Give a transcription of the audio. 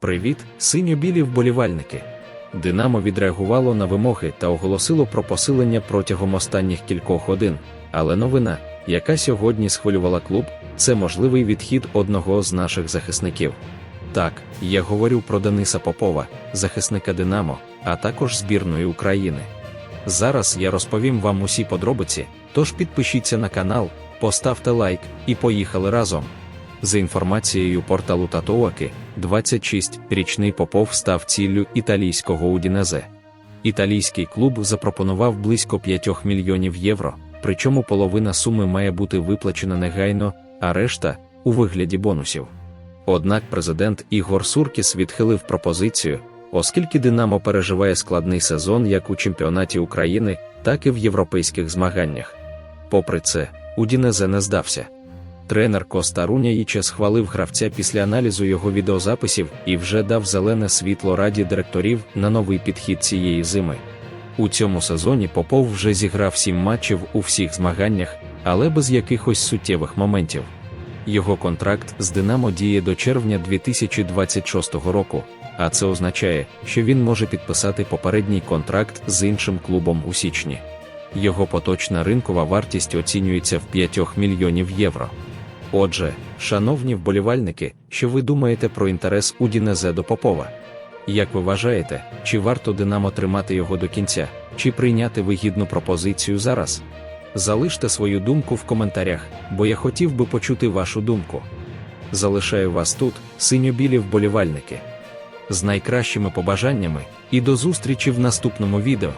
Привіт, синьо-білі вболівальники. Динамо відреагувало на вимоги та оголосило про посилення протягом останніх кількох годин. Але новина, яка сьогодні схвилювала клуб, це можливий відхід одного з наших захисників. Так, я говорю про Дениса Попова, захисника Динамо, а також збірної України. Зараз я розповім вам усі подробиці, тож підпишіться на канал, поставте лайк і поїхали разом. За інформацією порталу Татуаки, 26-річний Попов став ціллю італійського Удінезе. Італійський клуб запропонував близько 5 мільйонів євро, причому половина суми має бути виплачена негайно, а решта у вигляді бонусів. Однак президент Ігор Суркіс відхилив пропозицію, оскільки Динамо переживає складний сезон як у чемпіонаті України, так і в європейських змаганнях. Попри це, Удінезе не здався. Тренер Коста Руняїча схвалив гравця після аналізу його відеозаписів і вже дав зелене світло раді директорів на новий підхід цієї зими. У цьому сезоні Попов вже зіграв сім матчів у всіх змаганнях, але без якихось суттєвих моментів. Його контракт з Динамо діє до червня 2026 року, а це означає, що він може підписати попередній контракт з іншим клубом у січні. Його поточна ринкова вартість оцінюється в 5 мільйонів євро. Отже, шановні вболівальники, що ви думаєте про інтерес Удінезе до Попова? Як ви вважаєте, чи варто Динамо тримати його до кінця, чи прийняти вигідну пропозицію зараз? Залиште свою думку в коментарях, бо я хотів би почути вашу думку. Залишаю вас тут, синьо-білі вболівальники. З найкращими побажаннями і до зустрічі в наступному відео.